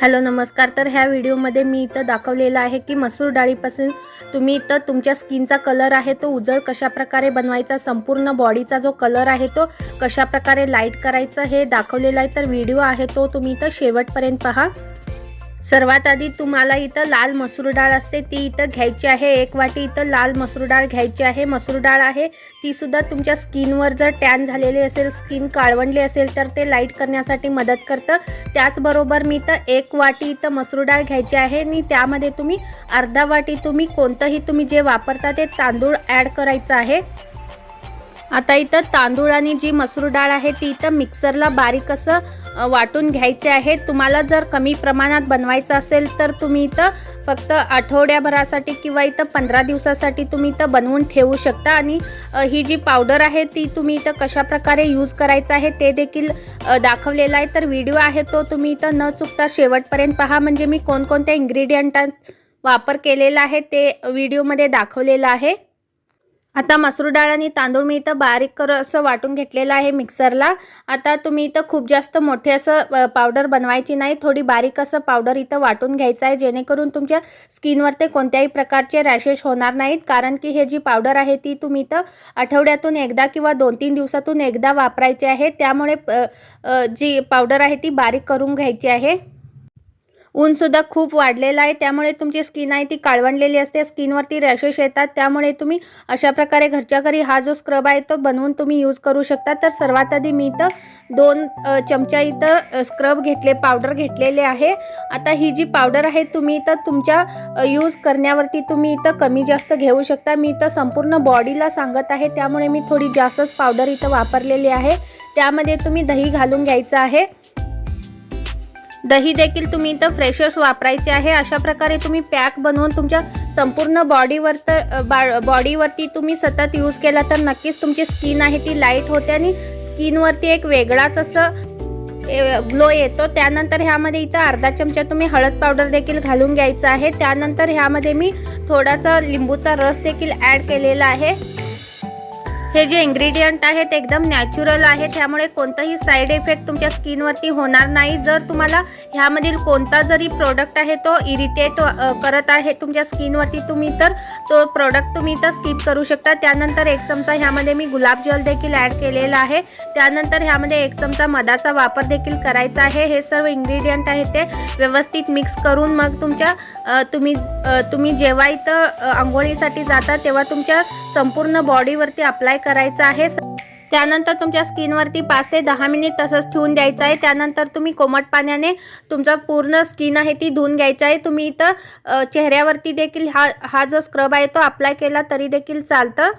Hello नमस्कार. तर ह्या व्हिडिओमध्ये मी इथं दाखवलेलं आहे की मसूर डाळीपासून तुम्ही इथं तुमच्या स्किनचा कलर आहे तो उजळ कशाप्रकारे बनवायचा संपूर्ण बॉडीचा जो कलर आहे तो कशाप्रकारे लाइट करायचा हे दाखवलेलं आहे. तर व्हिडिओ आहे तो तुम्ही इथं शेवटपर्यंत पहा. सर्वात आधी तुम्हाला इथं लाल मसूर डाळ असते ती इथं घ्यायची आहे. एक वाटी इथं लाल मसूर डाळ घ्यायची आहे. मसूर डाळ आहे ती सुद्धा तुमच्या स्किनवर जर टॅन झालेली असेल स्किन काळवंडली असेल तर ते लाइट करण्यासाठी मदत करतं. त्याचबरोबर मी इथं एक वाटी इथं मसूर डाळ घ्यायची आहे. आणि त्यामध्ये तुम्ही अर्धा वाटी तुम्ही कोणतंही तुम्ही जे वापरता ते तांदूळ ॲड करायचं आहे. आता इथं तांदूळ आणि जी मसूर डाळ आहे ती इथं मिक्सरला बारीक असं वाटून घ्यायचे आहे. तुम्हाला जर कमी प्रमाणात बनवायचं असेल तर तुम्ही इथं फक्त आठवड्याभरासाठी किंवा इथं पंधरा दिवसासाठी तुम्ही इथं बनवून ठेवू शकता. आणि ही जी पावडर आहे ती तुम्ही इथं कशाप्रकारे यूज करायचं आहे ते देखील दाखवलेलं आहे. तर व्हिडिओ आहे तो तुम्ही इथं न चुकता शेवटपर्यंत पहा. म्हणजे मी कोणकोणत्या इन्ग्रेडियंटांत वापर केलेला आहे ते व्हिडिओमध्ये दाखवलेलं आहे. आता मसूर डाळ आणि तांदूळ मी इथं बारीक कर असं वाटून घेतलेलं आहे मिक्सरला आता तुम्ही इथं खूप जास्त मोठे असं पावडर बनवायची नाही. थोडी बारीक असं पावडर इथं वाटून घ्यायचं आहे. जेणेकरून तुमच्या स्किनवर ते कोणत्याही प्रकारचे रॅशेस होणार नाहीत. कारण की हे जी पावडर आहे ती तुम्ही इथं आठवड्यातून एकदा किंवा दोन तीन दिवसातून एकदा वापरायची आहे. त्यामुळे जी पावडर आहे ती बारीक करून घ्यायची आहे. ऊनसुद्धा खूप वाढलेलं आहे. त्यामुळे तुमची स्किन आहे ती काळवंडलेली असते. स्किनवरती रॅशेस येतात. त्यामुळे तुम्ही अशा प्रकारे घरच्या घरी हा जो स्क्रब आहे तो बनवून तुम्ही यूज करू शकता. तर सर्वात आधी मी इथं दोन चमचा इथं स्क्रब घेतले पावडर घेतलेले आहे. आता ही जी पावडर आहे तुम्ही इथं तुमच्या यूज करण्यावरती तुम्ही इथं कमी जास्त घेऊ शकता. मी इथं संपूर्ण बॉडीला सांगत आहे. त्यामुळे मी थोडी जास्तच पावडर इथं वापरलेली आहे. त्यामध्ये तुम्ही दही घालून घ्यायचं आहे. दही देखील तुम्ही इथं फ्रेशर्स वापरायचे आहे. अशा प्रकारे तुम्ही पॅक बनवून तुमच्या संपूर्ण बॉडीवर तर बा बॉडीवरती तुम्ही सतत यूज केला तर नक्कीच तुमची स्किन आहे ती लाइट होते आणि स्किनवरती एक वेगळाच असं ग्लो येतो. त्यानंतर ह्यामध्ये इथं अर्धा चमचा तुम्ही हळद पावडर देखील घालून घ्यायचा आहे. त्यानंतर ह्यामध्ये मी थोडासा लिंबूचा रस देखील ॲड केलेला आहे. हे जे इन्ग्रेडियंट आहेत एकदम नॅचरल आहे. त्यामुळे कोणताही साईड इफेक्ट तुमच्या स्किनवरती होणार नाही. जर तुम्हाला ह्यामधील कोणता जरी प्रोडक्ट आहे तो इरिटेट करत आहे तुमच्या स्किनवरती तुम्ही तर तो प्रोडक्ट तुम्ही तर स्किप करू शकता. त्यानंतर एक चमचा ह्यामध्ये मी गुलाबजल देखील ॲड केलेला आहे. त्यानंतर ह्यामध्ये एक चमचा मधाचा वापर देखील करायचा आहे. हे सर्व इन्ग्रेडियंट आहे ते व्यवस्थित मिक्स करून मग तुमच्या तुम्ही तुम्ही जेव्हा इथं आंघोळीसाठी जाता तेव्हा तुमच्या संपूर्ण बॉडीवरती अप्लाय करायचं आहे. त्यानंतर तुमच्या स्किनवरती पाच ते दहा मिनिट तसंच ठेवून द्यायचं आहे. त्यानंतर तुम्ही कोमट पाण्याने तुमचं पूर्ण स्किन आहे ती धुवून घ्यायचं आहे. तुम्ही इथं चेहऱ्यावरती देखील हा हा जो स्क्रब आहे तो अप्लाय केला तरी देखील चालतं.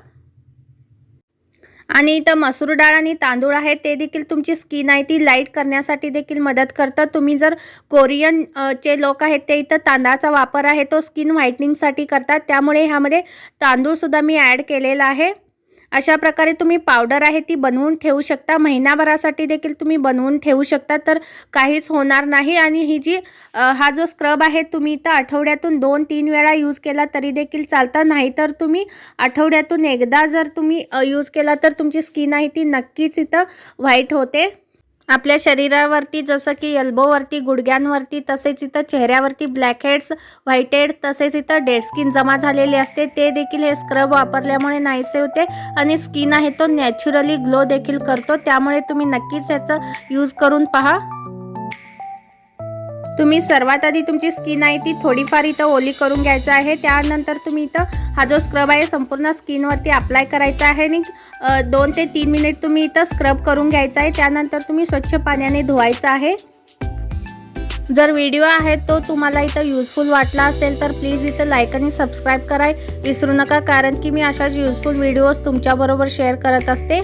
आणि इथं मसूर डाळ आणि तांदूळ आहे ते देखील तुमची स्किन आहे ती लाइट करण्यासाठी देखील मदत करतं. तुम्ही जर कोरियन चे लोक आहेत ते इथं तांदळाचा वापर आहे तो स्किन व्हाईटनिंगसाठी करतात. त्यामुळे ह्यामध्ये तांदूळसुद्धा मी ॲड केलेला आहे. अशा प्रकारे तुम्ही पावडर आहे ती बनवून ठेवू शकता. महिनाभरासाठी देखील तुम्ही बनवून ठेवू शकता. तर काहीच होणार नाही आणि ही जी हा जो स्क्रब आहे तुम्ही इथं आठवड्यातून दोन तीन वेळा यूज केला तरी देखील चालतं. नाही तर तुम्ही आठवड्यातून एकदा जर तुम्ही यूज केला तर तुमची स्किन आहे ती नक्कीच इथं व्हाईट होते. आपल्या शरीरावरती जसं की एल्बोवरती गुडघ्यांवरती तसेच इथं चेहऱ्यावरती ब्लॅक हेड्स व्हाईट हेड्स तसेच इथं डेड स्किन जमा झालेली असते. ते देखील हे स्क्रब वापरल्यामुळे नाहीसे होते आणि स्किन आहे तो नॅचरली ग्लो देखील करतो. त्यामुळे तुम्ही नक्कीच याचा यूज करून पहा. तुम्ही सर्वात आधी तुमची स्किन आहे ती थोडीफार इथं ओली करून घ्यायचं आहे. त्यानंतर तुम्ही इथं हा जो स्क्रब आहे संपूर्ण स्किनवरती अप्लाय करायचा आहे. आणि दोन ते तीन मिनिट तुम्ही इथं स्क्रब करून घ्यायचा आहे. त्यानंतर तुम्ही स्वच्छ पाण्याने धुवायचं आहे. जर व्हिडिओ आहे तो तुम्हाला इथं युजफुल वाटला असेल तर प्लीज इथं लाईक आणि सबस्क्राईब कराय. विसरू नका कारण की मी अशाच युजफुल व्हिडिओज तुमच्याबरोबर शेअर करत असते.